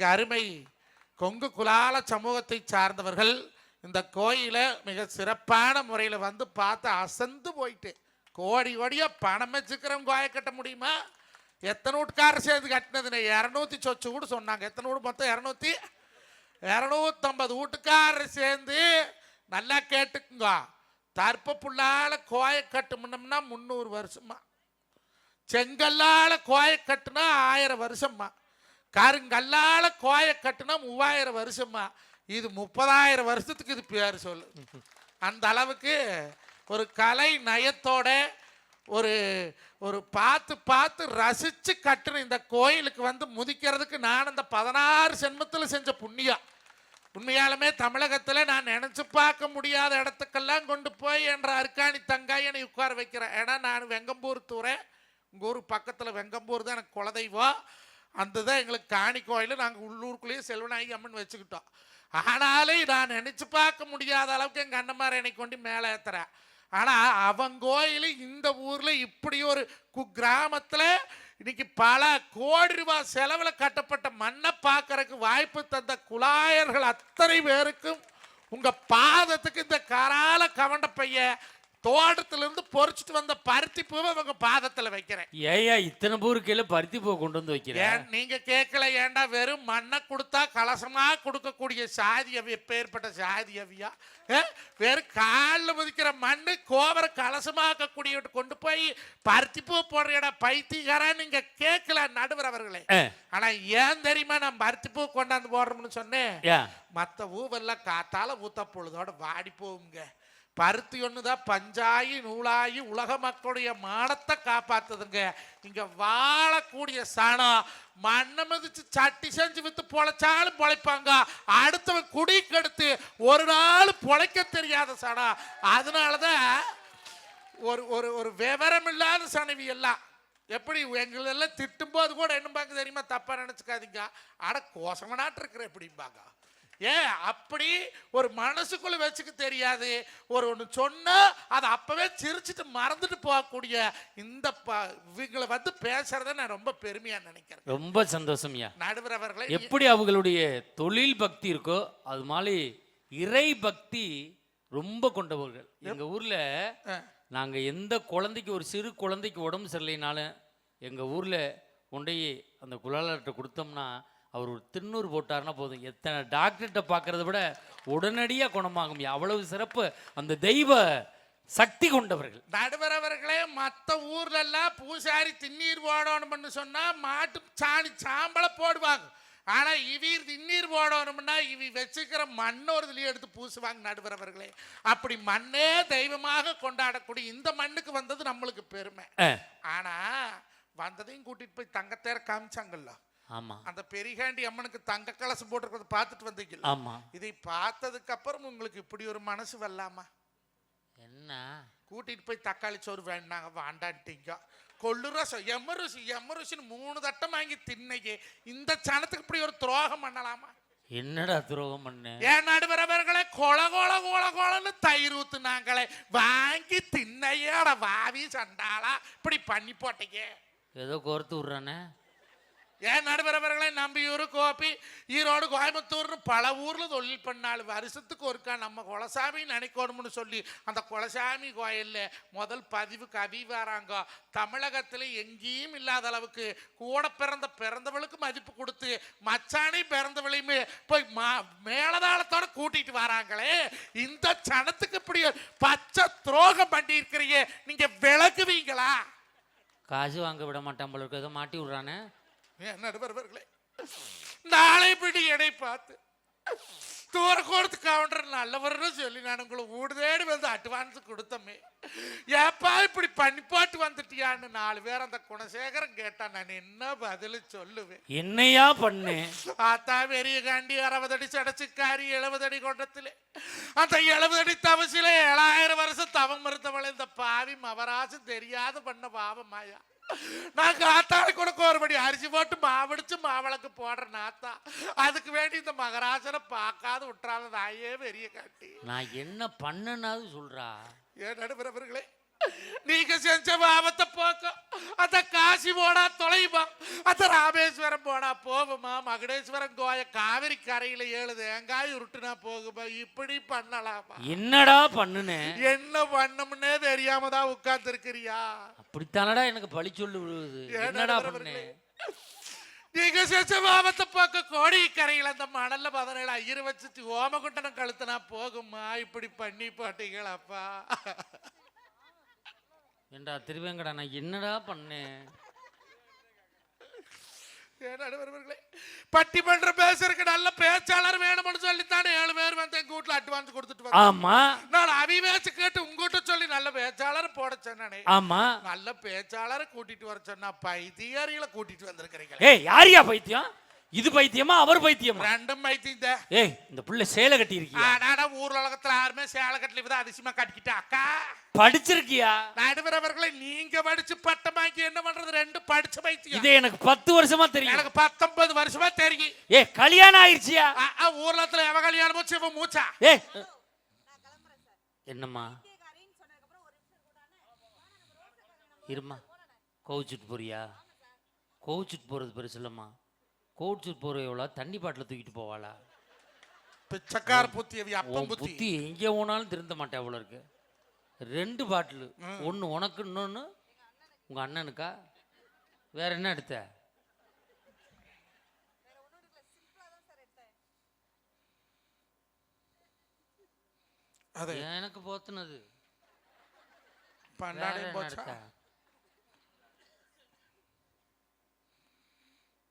இங்கே அருமை கொங்கு குலால சமூகத்தை சார்ந்தவர்கள் இந்த கோயிலை மிக சிறப்பான முறையில் வந்து பார்த்து அசந்து போயிட்டு கோடி கோடியாக பணம் வச்சுக்கிறவங்க கோயை கட்ட முடியுமா? எத்தனை வீட்டுக்காரர் சேர்ந்து கட்டினதுன்னு இரநூத்தி சொச்சு கூட சொன்னாங்க. எத்தனை வீடு மொத்தம்? இரநூத்தி? இரநூத்தம்பது வீட்டுக்காரர் சேர்ந்து நல்லா கேட்டுக்குங்க. தர்ப்ப புள்ளால கோயை கட்டுமுன்னம்னா முந்நூறு வருஷமா. செங்கல்லால் கோயை கட்டுனா ஆயிரம் வருஷம்மா கருங்கல்லால கோயை கட்டுனா மூவாயிரம் வருஷமா இது முப்பதாயிரம் வருஷத்துக்கு இது பேர் சொல்லு. அந்த அளவுக்கு ஒரு கலை நயத்தோட ஒரு ஒரு பார்த்து பார்த்து ரசித்து கட்டின இந்த கோயிலுக்கு வந்து முதிக்கிறதுக்கு நான் அந்த பதினாறு சென்மத்தில் செஞ்ச புண்ணியம். உண்மையாலுமே தமிழகத்தில் நான் நினச்சி பார்க்க முடியாத இடத்துக்கெல்லாம் கொண்டு போய் என்ற அருக்காணி தங்காயனை உட்கார வைக்கிறேன். ஏன்னா நான் வெங்கம்பூர் தூரேன். உங்கள் ஊர் பக்கத்தில் வெங்கம்பூர் தான் எனக்கு குலதெய்வம். அந்த தான் எங்களுக்கு காணி கோயில். நாங்கள் உள்ளூருக்குள்ளேயே செல்வநாயகி அம்மன் வச்சுக்கிட்டோம். ஆனாலும் நான் நினச்சி பார்க்க முடியாத அளவுக்கு எங்கள் அண்ணமார் என்னை கொண்டு மேலே ஏற்றுறேன் ஆனால் அவன் கோயில் இந்த ஊரில் இப்படி ஒரு கு கிராமத்தில் இன்னைக்கு பல கோடி ரூபாய் செலவில் கட்டப்பட்ட மண்ணை பார்க்கறதுக்கு வாய்ப்பு தந்த குலாயர்கள் அத்தனை பேருக்கும் உங்கள் பாதத்துக்கு இந்த கரால கவண்ட பையன் தோட்டத்திலிருந்து பொறிச்சிட்டு வந்த பருத்தி பூவை உங்க பாதத்தில் வைக்கிறேன். ஏயா இத்தனை பூருக்கையில பருத்தி பூ கொண்டு வந்து வைக்கிறேன் ஏன் நீங்க கேட்கல ஏன்டா வெறும் மண்ணை கொடுத்தா கலசமா கொடுக்கக்கூடிய சாதி அவி எப்பேற்பட்ட சாதி அவியா? வெறும் காலில் முதிக்கிற மண்ணு கோவர கலசமாக்கக்கூடிய கொண்டு போய் பருத்தி பூ போடுறடா பைத்தியக்காரன் நீங்க கேட்கல நடுவர் அவர்களே. ஆனா ஏன் தெரியுமா நான் பருத்தி பூ கொண்டாந்து போடுறோம்னு சொன்னேன்? மற்ற பூவெல்லாம் காத்தால ஊத்த பொழுதோட வாடி போகுங்க பருத்தி ஒன்று தான் பஞ்சாயி நூலாயி உலக மக்களுடைய மானத்தை காப்பாத்துதுங்க. இங்கே வாழக்கூடிய சாணம் மண்ணை மதிச்சு சட்டி செஞ்சு வித்து பொழைச்சாலும் பொழைப்பாங்க. அடுத்தவன் குடி கெடுத்து ஒரு நாள் பொழைக்க தெரியாத சாணம் அதனால தான் ஒரு ஒரு ஒரு விவரம் இல்லாத சனவி எல்லாம். எப்படி எங்களெல்லாம் திட்டும்போது கூட என்னம்பாங்க தெரியுமா? தப்பாக நினச்சிக்காதீங்க. ஆனால் கோசமனாட்டு இருக்கிற எப்படிம்பாங்க? ஏன்? அப்படி ஒரு மனசுக்குள்ள வச்சுக்க தெரியாது. ஒரு ஒன்று சொன்னா அதை அப்பவே சிரிச்சிட்டு மறந்துட்டு போகக்கூடிய இந்த இவங்களை வந்து பேசுறத நான் ரொம்ப பெருமையா நினைக்கிறேன். ரொம்ப சந்தோஷம்யா நடுவர் அவர்களை எப்படி அவங்களுடைய தொழில் பக்தி இருக்கோ அது மாதிரி இறை பக்தி ரொம்ப கொண்டவர்கள். எங்க ஊர்ல அஹ், நாங்க எந்த குழந்தைக்கு ஒரு சிறு குழந்தைக்கு உடம்பு சரியில்லைனாலும் எங்க ஊர்ல கொண்டு அந்த குலாலர்கிட்ட கொடுத்தோம்னா அவர் ஒரு திருநூறு போட்டாருன்னா போதும். எத்தனை டாக்டர்கிட்ட பார்க்கறத விட உடனடியாக குணமாகும். அவ்வளவு சிறப்பு. அந்த தெய்வ சக்தி கொண்டவர்கள். நடுவர் அவர்களே மற்ற ஊர்ல எல்லாம் பூசாரி திண்ணீர் போடணும்னு சொன்னா மாட்டு சாணி சாம்பலை போடுவாங்க. ஆனா இவீர் திண்ணீர் போடணும்னா இவி வச்சுக்கிற மண் ஒரு இதுலயே எடுத்து பூசுவாங்க நடுவர் அவர்களே. அப்படி மண்ணே தெய்வமாக கொண்டாடக்கூடிய இந்த மண்ணுக்கு வந்தது நம்மளுக்கு பெருமை. ஆனா வந்ததையும் கூட்டிட்டு போய் தங்கத்தேர காமிச்சாங்கல்ல. ஆமா. அந்த பெரிகாண்டி அம்மனுக்கு தங்க கலசம் போட்டிருக்கிறத பார்த்துட்டு வந்தீங்கல்ல? ஆமா. இதை பார்த்ததுக்கு அப்புறம் உங்களுக்கு இப்படி ஒரு மனசு வரலாமா? என்ன? கூட்டிட்டு போய் தக்காளி சோறு வேண்டாங்க வாண்டான்ட்டீங்க. கொள்ளு ரசம் எமருசி எமருசின்னு மூணு தட்டம் வாங்கி தின்னைக்கு இந்த சனத்துக்கு இப்படி ஒரு துரோகம் பண்ணலாமா? என்னடா துரோகம் பண்ண? ஏன் நடுவரவர்களே கொல கொல கொல கொலன்னு தயிர் ஊத்துனாங்களே. வாங்கி தின்னையோட வாவி சண்டாளா. இப்படி பண்ணி போட்டீங்க. ஏதோ கோர்த்து விட்றானே. ஏன் நடுவரவர்களை நம்பியூர் கோபி? ஈரோடு கோயம்புத்தூர்னு பல ஊரில் தொழில் பண்ணாள். வருஷத்துக்கு ஒருக்கா நம்ம குலசாமி நினைக்கணும்னு சொல்லி அந்த குலசாமி கோயில்ல முதல் பதிவு கவி வராங்க தமிழகத்துல எங்கேயும் இல்லாத அளவுக்கு கூட பிறந்த பிறந்தவளுக்கு மதிப்பு கொடுத்து மச்சானி பிறந்தவளையுமே போய் மா- மேலதாளத்தோட கூட்டிட்டு வராங்களே. இந்த சனத்துக்கு இப்படி பச்சை துரோகம் பண்ணி நீங்கள் விளக்குவீங்களா காசு வாங்க விட மாட்டான் போல இருக்கு. ஏதோ மாட்டி விட்றானே. ஏன் நடுவர்களே நாளை பிடி எடை பார்த்து தூர கொடுத்து கவுண்டர் நல்லவர்னு சொல்லி நான் உங்களை வீடு தேடி வந்து அட்வான்ஸ் கொடுத்தமே. ஏப்பா இப்படி பண்ணி போட்டு வந்துட்டியான்னு நாலு பேர் அந்த குணசேகரன் கேட்டா நான் என்ன பதில் சொல்லுவேன்? என்னையா பண்ணேன் ஆத்தா பெரிய காண்டி அறுபது அடி சடச்சுக்காரி எழுபது அடி கொண்டத்திலே. அந்த எழுபது அடி தவசில ஏழாயிரம் வருஷம் தவம் இருந்தவளை இந்த பாவி மவராசும் தெரியாத பண்ண பாவம் நான் காத்தாளி கொடுக்க ஒருபடி அரிசி போட்டு மாவடிச்சு மாவளக்கு போடுற நாத்தா. அதுக்கு வேண்டி இந்த மகராசனை பார்க்காத விட்டுறாத தாயே பெரிய காட்டி. நான் என்ன பண்ணனாவது சொல்றா. ஏன் நடுவரவர்களே நீங்க செஞ்ச பாவத்தை போக்கும் அந்த காசி போனா தொலையுமா? அந்த ராமேஸ்வரம் போனா போகுமா? மகுடேஸ்வரம் கோய காவிரி கரையில ஏழு தேங்காய் உருட்டுனா போகுமா? இப்படி பண்ணலாமா? என்னடா பண்ணுனேன் என்ன பண்ணமுன்னே தெரியாம தான் உட்கார்ந்து இருக்கிறியா அப்படித்தானடா எனக்கு பழி சொல்லு விழுவுது. என்னடா பண்ணேன் நீங்க செஞ்ச பாவத்தை பார்க்க கோடி கரையில் அந்த மணல்ல பதினேழு ஐயர் வச்சு ஓமகுண்டனம் கழுத்துனா போகுமா? இப்படி பண்ணி போட்டீங்களாப்பா. ஏண்டா திருவேங்கடா நான் என்னடா பண்ணேன்? பட்டிமன்றம் பேசுறதுக்கு நல்ல பேச்சாளர் வேணும்னு சொல்லித்தானே ஏழு பேர் வந்து எங்க வீட்டுல அட்வான்ஸ் கொடுத்துட்டு ஆமா. நான் அவி பேச்சு கேட்டு உங்ககிட்ட சொல்லி நல்ல பேச்சாளர் போட சொன்னானே. ஆமா. நல்ல பேச்சாளரை கூட்டிட்டு வர சொன்னா பைத்தியாரிகளை கூட்டிட்டு வந்திருக்கிறீங்க ஏய் யாரியா பைத்தியம்? இது பைத்தியமா அவர் பைத்தியமா? ரெண்டும் பைத்தியம் ஏய் இந்த புள்ள சேலை கட்டி இருக்கியா ஆனாடா ஊர் உலகத்துல யாருமே சேலை கட்டல. தான் அதிசயமா கட்டிக்கிட்டா. அக்கா. படிச்சிருக்கியா? நடுவர் அவர்களை நீங்க படிச்சு பட்டமாக்கி என்ன பண்றது? ரெண்டு படிச்ச பைத்தியம். இது எனக்கு பத்து வருஷமா தெரியும். எனக்கு பத்தொன்பது வருஷமா தெரியும். ஏய் கல்யாணம் ஆயிடுச்சியா ஆ, ஆ, ஊர்லத்துல எவ கல்யாணம் மூச்சு இவன் மூச்சா? ஏய். என்னம்மா? இருமா கோவிச்சுட்டு போறியா? கோவிச்சுட்டு போறது பெருசு இல்லம்மா கோவிச்சுட்டு போற எவ்வளோ? தண்ணி பாட்டில் தூக்கிட்டு போவாளா? பிச்சைக்கார புத்தி அப்பம் புத்தி. எங்கே போனாலும் திருந்த மாட்டேன் அவ்வளோ இருக்கு? ரெண்டு பாட்டில். ஒன்று உனக்கு இன்னொன்று உங்கள் அண்ணனுக்கா? வேற என்ன எடுத்த? எனக்கு போத்துனது. என்ன போச்சா?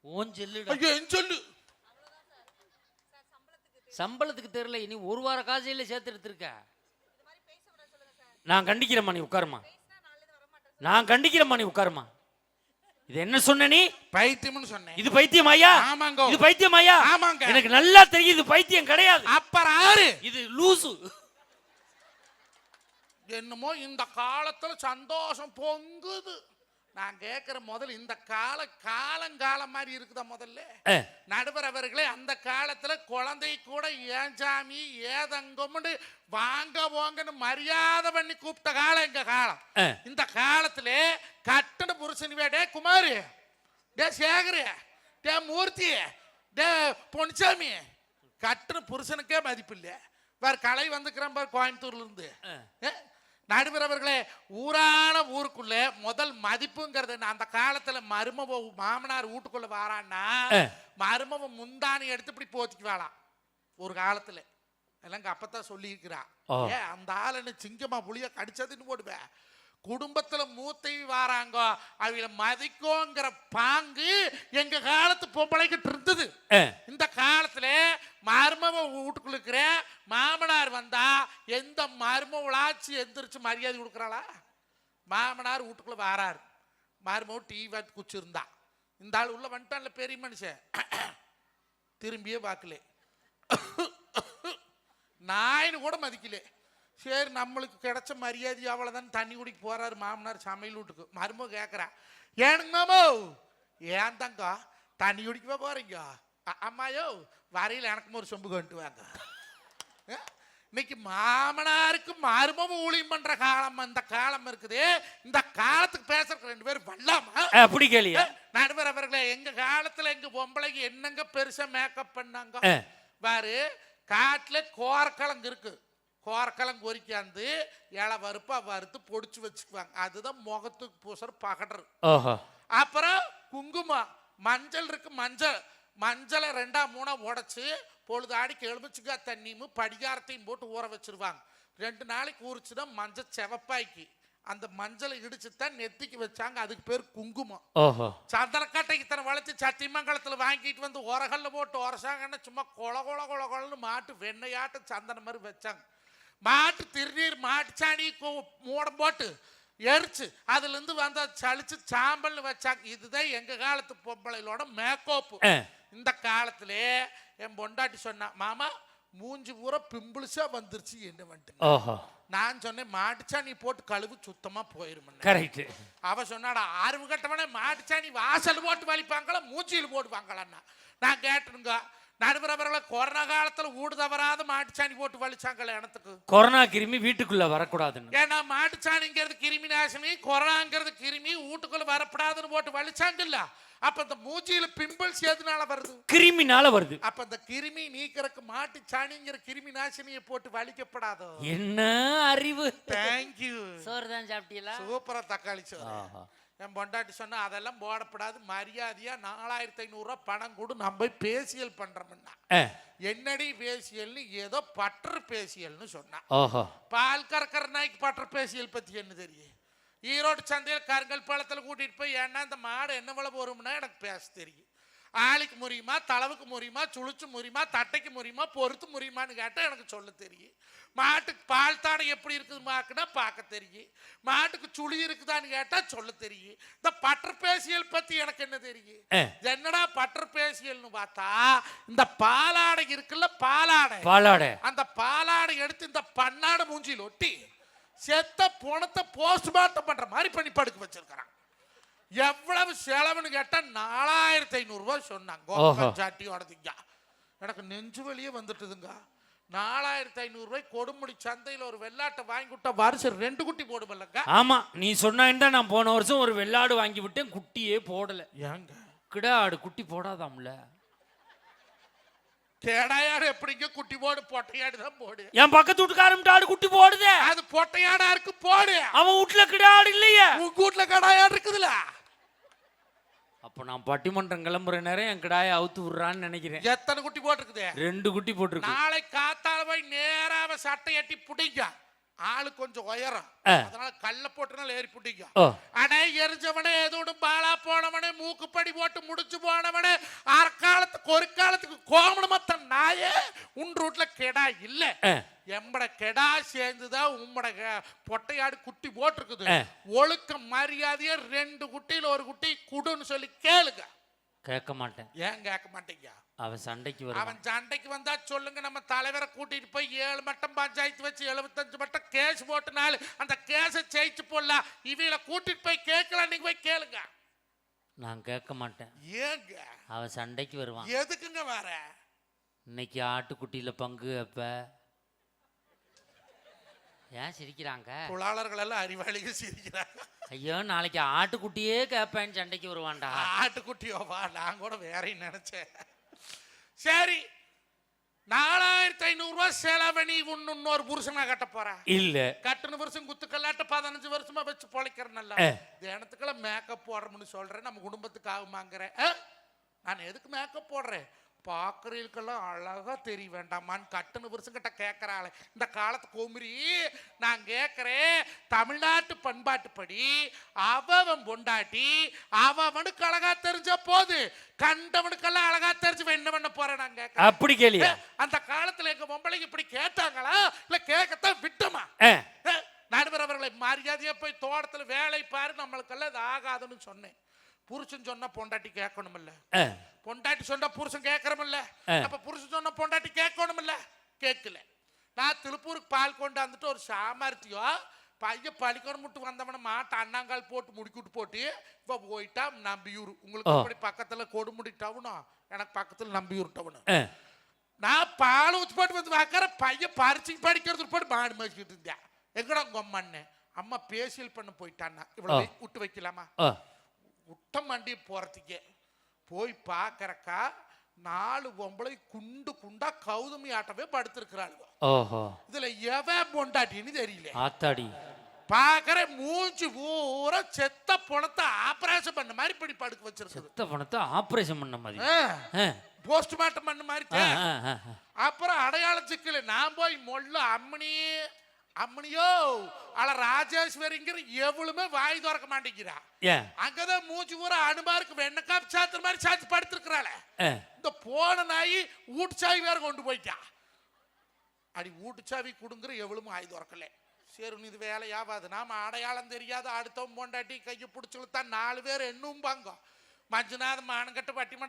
ஓன் செல்லுடா ஐயோ என் சொல்லு சம்பளத்துக்கு தெரியல இனி ஒரு வார காசையில சேர்த்து எடுத்திருக்க. நான் கண்டிக்கிறேம்மா நீ உட்காருமா நான் கண்டிக்கிறேம்மா நீ உட்காருமா இது என்ன சொன்ன நீ? பைத்தியம்னு சொன்னேன். இது பைத்தியம் ஐயா ஆமாங்க. இது பைத்தியம் ஐயா ஆமாங்க. எனக்கு நல்லா தெரியும் இது பைத்தியம் கிடையாது. அப்புறம் ஆறு இது லூசு. என்னமோ இந்த காலத்துல சந்தோஷம் பொங்குது. நான் கேட்கிற முதல்ல இந்த கால காலங்காலம் மாதிரி இருக்குதா முதல்ல? நடுவர் அவர்களே அந்த காலத்துல குழந்தை கூட ஏன் சாமி ஏதங்கம்னு வாங்க போங்கன்னு மரியாதை பண்ணி கூப்பிட்ட காலம் எங்க காலம். இந்த காலத்துல கட்டண புருஷன் டே குமாரு டே சேகரு டே மூர்த்தி டே பொன்சாமி கட்டண புருஷனுக்கே மதிப்பு இல்லை வேற கலை வந்துக்கிறேன் பாரு கோயம்புத்தூர்ல இருந்து. நடுவர் அவர்களே ஊரான ஊருக்குள்ள முதல் மதிப்புங்கிறது? அந்த காலத்துல மருமவ மாமனார் வீட்டுக்குள்ள வாரான்னா. மருமவ முந்தானி எடுத்து இப்படி போத்திக்குவாளாம் ஒரு காலத்துல எல்லாம் எங்க அப்பத்தான் சொல்லியிருக்கிறா. ஏ அந்த ஆளுன்னு சிங்கமா புளிய கடிச்சதுன்னு போடுவேன் குடும்பத்துல மூத்தை வாராங்க அவங்கள மதிக்கோங்கிற பாங்கு எங்க காலத்து பொம்பளைக்கிட்டு இருந்தது. இந்த காலத்துல மருமவ வீட்டுக்குள்ள இருக்கிற மாமனார் வந்தா எந்த மருமவளாச்சு எந்திரிச்சு மரியாதை கொடுக்குறாளா? மாமனார் வீட்டுக்குள்ள வாராரு. மருமவ டீ வாத்து குச்சிருந்தா இந்த ஆள் உள்ள வந்துட்டான்ல பெரிய மனுஷன். திரும்பியே பார்க்கல. நாயின்னு கூட மதிக்கல. சரி நம்மளுக்கு கிடைச்ச மரியாதை அவ்வளோதான் தண்ணி குடிக்க போறாரு மாமனார் சமையல் வீட்டுக்கு. மருமக கேட்குறா ஏனுங்க மாமோ ஏன் தங்க? தண்ணி குடிக்கவா போறீங்க? அ- அம்மாயோ வரையில் எனக்கும் ஒரு சொம்பு கொண்டு வாங்க. இன்னைக்கு மாமனாருக்கு மருமம் ஊழியம் பண்ற காலம் அந்த காலம் இருக்குது. இந்த காலத்துக்கு பேசுறதுக்கு ரெண்டு பேரும் வரலாமா? அஹ், அப்படி கேளியா நடுவர் அவர்களே எங்க காலத்துல எங்க பொம்பளைக்கு என்னங்க பெருசா மேக்கப் பண்ணாங்க. பாரு காட்டுல கோரக்கிழங்கு இருக்கு. கோரக்கிழங்கு பொறிக்காந்து இலை வறுப்பா வறுத்து பொடிச்சு வச்சுக்குவாங்க. அதுதான் முகத்துக்கு பூசுற ஓஹோ அப்புறம் குங்குமம் மஞ்சள் இருக்கு மஞ்சள். மஞ்சளை ரெண்டா மூணா உடைச்சு பொழுதாடி எலுமிச்சுக்கா தண்ணியும் படிகாரத்தையும் போட்டு ஊற வச்சிருவாங்க. ரெண்டு நாளைக்கு ஊறிச்சுன்னா மஞ்சள் செவப்பாய்க்கு அந்த மஞ்சளை இடிச்சு தான் நெத்திக்கு வச்சாங்க. அதுக்கு பேர் குங்குமம். ஓஹோ சந்தனக்கட்டைக்கு இத்தனை வளர்த்து சத்தியமங்கலத்துல வாங்கிட்டு வந்து உரகல்ல போட்டு உரசாங்கன்னா சும்மா கொல கொல கொல கொலன்னு மாட்டு வெண்ணையாட்டு சந்தனம் மாதிரி வச்சாங்க. மாட்டு திருநீர் மாட்டு சாணி கு- மூடம் போட்டு எரிச்சு அதுல இருந்து வந்த சளிச்சு சாம்பல்னு வச்சாங்க. இதுதான் எங்க காலத்து பொம்பளைகளோட மேக்கோப்பு. இந்த காலத்திலே என் பொண்டாட்டி சொன்னா மாமா மூஞ்சி பூரா பிம்பிள்ஸா வந்துருச்சு என்ன வந்துட்டு? நான் சொன்னேன் மாட்டுச்சாணி போட்டு கழுவு சுத்தமா போயிருமுன்னு கரெக்ட் அவ சொன்னாடா ஆர்வு கட்டவனே மாட்டுச்சாணி வாசல் போட்டு வலிப்பாங்களா மூச்சியில் போடுவாங்களான்னா? நான் கேட்டுருங்க நடுவர் அவர்களை கொரோனா காலத்துல ஊடு தவறாத மாட்டுச்சாணி போட்டு வலிச்சாங்கல்ல எனத்துக்கு கொரோனா கிருமி வீட்டுக்குள்ள வரக்கூடாதுன்னு. ஏன்னா மாட்டுச்சாணிங்கிறது கிருமி நாசினி கொரோனாங்கிறது கிருமி வீட்டுக்குள்ள வரப்படாதுன்னு போட்டு வலிச்சாங்கல்ல அப்ப இந்த மூச்சியில பிம்பிள்ஸ் எதுனால வருது? கிருமினால வருது. அப்ப இந்த கிருமி நீக்கிறதுக்கு மாட்டுச்சாணிங்கிற கிருமி நாசினியை போட்டு வலிக்கப்படாதோ? என்ன அறிவு? தேங்க்யூ சோறு தான் சாப்பிட்டீங்களா? சூப்பரா தக்காளி சோறு. ஆஹா. என் பொண்டாட்டி சொன்னா அதெல்லாம் போடப்படாது மரியாதையா நாலாயிரத்தி ஐநூறுரூவா பணம் கொடு நம்ம போய் பேசியல் பண்றோம்னா ஆ. என்னடி பேசியல்னு? ஏதோ பட்டர் பேசியல்னு சொன்னான் ஓஹோ. பால் கறக்கிற நாய்க்கு பட்டர் பேசியல் பத்தி என்ன தெரியும்? ஈரோடு சந்தையில் கருங்கல் பழத்தில் கூட்டிட்டு போய் ஏன்னா இந்த மாடு என்ன விலை போரும்னா எனக்கு பேச தெரியும். ஆளிக்கு முறியுமா தளவுக்கு முறியுமா சுழிச்சு முறியுமா தட்டைக்கு முறியுமா பொறுத்து முறியுமான்னு கேட்டால் எனக்கு சொல்ல தெரியும். மாட்டுக்கு பால் தாடை எப்படி இருக்குதுமாக்குன்னா பார்க்க தெரியும். மாட்டுக்கு சுழி இருக்குதான்னு கேட்டால் சொல்ல தெரியும். இந்த பட்டர் பேசியல் பற்றி எனக்கு என்ன தெரியும். என்னடா பட்டர் பேசியல்னு பார்த்தா இந்த பாலாடை இருக்குல்ல பாலாடை. பாலாடை. அந்த பாலாடை எடுத்து இந்த பன்னாடு மூஞ்சியில் ஒட்டி செத்த போனத்தை போஸ்ட்மார்ட்டம் பண்ற மாதிரி பண்ணி படுக்க வச்சிருக்கிறான். எவ்வளவு செலவுன்னு கேட்டா நாலாயிரத்தி ஐநூறு ரூபாய் சொன்னாங்க. ஓஹோ. சாட்டியோடதுங்க எனக்கு நெஞ்சு வலியே வந்துட்டுதுங்க. நாலாயிரத்தி ஐநூறு ரூபாய் கொடுமுடி சந்தையில் ஒரு வெள்ளாட்டை வாங்கி விட்டா வருஷம் ரெண்டு குட்டி போடுமில்லங்க. ஆமா நீ சொன்னா நான் போன வருஷம் ஒரு வெள்ளாடு வாங்கி விட்டேன் குட்டியே போடல. ஏங்க? கிடா ஆடு குட்டி போடாதாம்ல? கேடாயாடு எப்படிங்க குட்டி போடு பொட்டையாடு தான் போடு. என் பக்கத்து வீட்டுக்காரன் ஆடு குட்டி போடுதே. அது பொட்டையாடா இருக்கு போடு. அவன் வீட்டுல கிடா ஆடு இல்லையே. உங்க வீட்டுல கடாயாடு இருக்குதுல்ல அப்ப நான் பட்டிமன்றம் கிளம்புற நேரம் என் கிடாயை அவுத்து விடுறான்னு நினைக்கிறேன். எத்தனை குட்டி போட்டிருக்குது? ரெண்டு குட்டி போட்டிருக்கு. நாளை காத்தால போய் நேரா அவன் சட்டை எட்டி புடிங்க. ஆளு கொஞ்சம் உயரம். அதனால கல்ல போட்டுனால ஏறி புடிங்க. ஓ. அடே எரிஞ்சவனே ஏதோடு பாலா போனவனே மூக்குப்படி போட்டு முடிச்சு போனவனே அறக்காலத்துக்கு ஒரு காலத்துக்கு கோமணமத்த நாயே உன் ரூட்ல கெடா இல்ல. எம்பட கெடா சேர்ந்துதான் உம்மட பொட்டையாடு குட்டி போட்டிருக்குது. ஒழுக்க மரியாதையா ரெண்டு குட்டியில ஒரு குட்டி குடுன்னு சொல்லி கேளுங்க. கேட்க மாட்டேன். ஏன் கேட்க மாட்டீங்க? அவன் சண்டைக்கு வருவான். அவன் சண்டைக்கு வந்தா சொல்லுங்க நம்ம தலைவரை கூட்டிட்டு போய் ஏழு மட்டம் பஞ்சாயத்து வச்சு எழுபத்தஞ்சு மட்டம் கேஸ் போட்டு நாலு அந்த கேஸை ஜெயிச்சு போடலாம் இவங்கள கூட்டிட்டு போய் கேட்கலாம் நீங்க போய் கேளுங்க. நான் கேட்க மாட்டேன். ஏங்க? அவன் சண்டைக்கு வருவான். எதுக்குங்க வர? இன்னைக்கு ஆட்டுக்குட்டியில பங்கு அப்ப. ஏன் சிரிக்கிறாங்க? தொழிலாளர்கள் எல்லாம் அறிவாளிகள் சிரிக்கிறாங்க. ஐயோ நாளைக்கு ஆட்டுக்குட்டியே கேட்பேன் சண்டைக்கு வருவான்டா. ஆட்டுக்குட்டியோ வா நான் கூட வேறையும் நினைச்சேன். சரி நாலாயிரத்தி ஐநூறு ரூபாய் செலவணி உன்னு இன்னொரு புருஷனா கட்ட போறேன் இல்ல. கட்டுன வருஷம் குத்துக்கல்லாட்ட பதினஞ்சு வருஷமா வச்சு பொழைக்கிறேன் நல்லா ஆ. தினத்துக்கெல்லாம் மேக்கப் போடுறோம்னு சொல்றேன் நம்ம குடும்பத்துக்கு ஆகுமாங்கிறேன்? நான் எதுக்கு மேக்கப் போடுறேன்? பார்க்குறீங்களுக்கெல்லாம் அழகா தெரிய வேண்டாமான்னு கட்டுன வருஷம் கிட்ட கேட்கறாளே இந்த காலத்து குமரி நான் கேட்குறேன் தமிழ்நாட்டு பண்பாட்டுப்படி அவன் பொண்டாட்டி அவனுக்கு அழகா தெரிஞ்ச போது. கண்டவனுக்கெல்லாம் அழகா தெரிஞ்சு என்ன பண்ண போறேன் நான் கேட்கறேன் அப்படி கேளியா? அந்த காலத்துல எங்க பொம்பளைங்க இப்படி கேட்டாங்களா? இல்ல கேட்கத்தான் விட்டோமா? நடுவர் அவர்களை மரியாதையா போய் தோட்டத்துல வேலை பாரு நம்மளுக்கெல்லாம் இது ஆகாதுன்னு சொன்னேன். புருஷன் சொன்னா பொண்டாட்டி கேட்கணுமில்ல. பொண்டாட்டி சொன்னா புருஷன் கேட்கறமில்ல. அப்ப புருஷன் சொன்னா பொண்டாட்டி கேட்கணுமில்ல? கேட்கல. நான் திருப்பூருக்கு பால் கொண்டாந்துட்டு ஒரு சாமர்த்தியம் பையன் பழிக்கணும் முட்டு வந்தவன மாட்டை அண்ணாங்கால் போட்டு முடிக்கிட்டு போட்டு இப்போ போயிட்டா நம்பியூர். உங்களுக்கு. அப்படி பக்கத்துல கொடுமுடி டவுனா? எனக்கு பக்கத்துல நம்பியூர் டவுனு. நான் பால் ஊற்றி போட்டு வந்து பார்க்கற பையன் பரிச்சு படிக்கிறது போட்டு மாடு மேய்ச்சிக்கிட்டு இருந்தேன். எங்கடா உங்க அம்மான்னு. அம்மா பேசியல் பண்ண போயிட்டான்னா. இவ்வளவு. விட்டு வைக்கலாமா? ஆ, விட்ட மண்டி போறதுக்கே. போய் பார்க்கறக்கா நாலு பொம்பளை குண்டு குண்டா கௌதமி ஆட்டவே படுத்திருக்கிறாளுங்க ஓஹோ. இதுல எவன் பொண்டாட்டின்னு தெரியல. ஆத்தாடி. பார்க்கற மூஞ்சி பூரா செத்த பணத்தை ஆபரேஷன் பண்ண மாதிரி இப்படி படுக்க வச்சிருக்குது. செத்த பணத்தை ஆபரேஷன் பண்ண மாதிரி. போஸ்ட்மார்ட்டம் பண்ண மாதிரி. அப்புறம் அடையாள சிக்கல நான் போய் மொல்ல அம்மனி அம்மனியோ அல ராஜேஸ்வரிங்கிற எவ்வளவுமே வாய் திறக்க மாட்டேங்கிறா. அங்கதான் மூஞ்சி பூரா அனுமாருக்கு வெண்ணக்காப்பு சாத்துற மாதிரி சாத்தி படுத்திருக்கிறாளே. இந்த போன நாய் ஊட்டுச்சாவி வேற கொண்டு போயிட்டா. அடி ஊட்டுச்சாவி கொடுங்குற எவ்வளவு ஆய் திறக்கல. சரி இது வேலையாவாது. நாம அடையாளம் தெரியாத அடுத்தவன் பொண்டாட்டி கையை பிடிச்சுழுத்தா நாலு பேர் என்னும் பாங்க மஞ்சுநாத மானங்கட்ட பட்டிமன்ற